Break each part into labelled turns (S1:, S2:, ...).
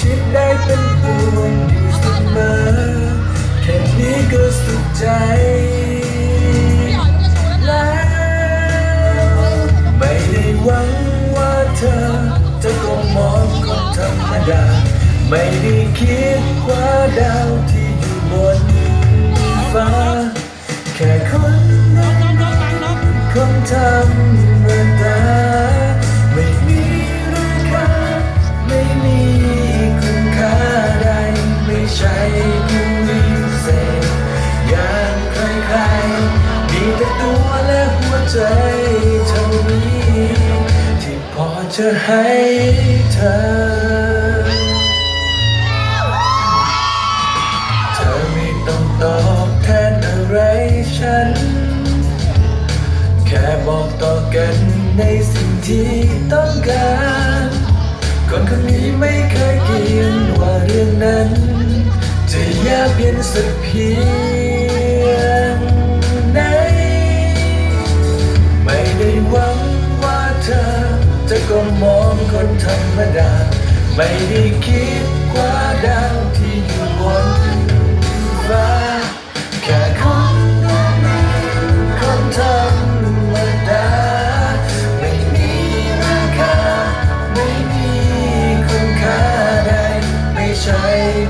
S1: ชิดได้เป็นห่วงอยู่เสมอแค่นี้ก็สุขใจแล้วไม่ได้หวังว่าเธอจะก้มมองคนธรรมดา ไม่ได้คิดว้าดาวที่อยู่บนฟ้า แค่คนนั้นคนธรรม แต่ตัวและหัวใจเท่านี้ ที่พอจะให้เธอ เธอไม่ต้องตอบแทนอะไรฉัน แค่บอกต่อกันในสิ่งที่ต้องการคนคนนี้ไม่เคยเกี่ยงว่าเรื่องนั้น จะยากเย็นสักเพียง ไม่ได้คิดคว้าดาวที่อยู่บนฟ้าแค่คนคนธรรมดาไม่มีราคาไม่มีคุณค่าใดไม่ใช่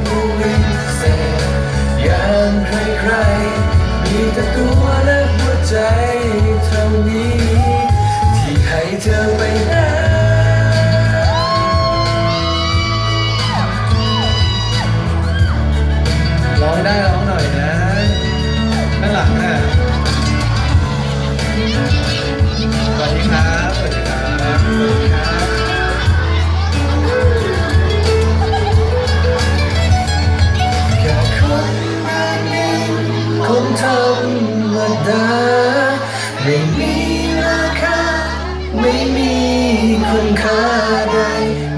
S1: ผู้วิเศษอย่างใครๆมีแต่ตัวและ ไม่มีราคา ไม่มีคุณค่าใด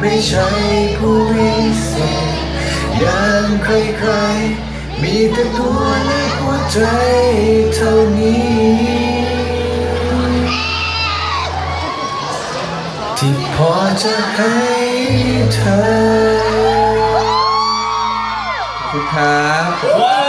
S1: ไม่ใช่ผู้วิเศษอย่างใครๆ มีแต่ตัวและหัวใจเท่านี้ที่พอจะให้เธอ
S2: ขอบคุณครับ
S3: ว้า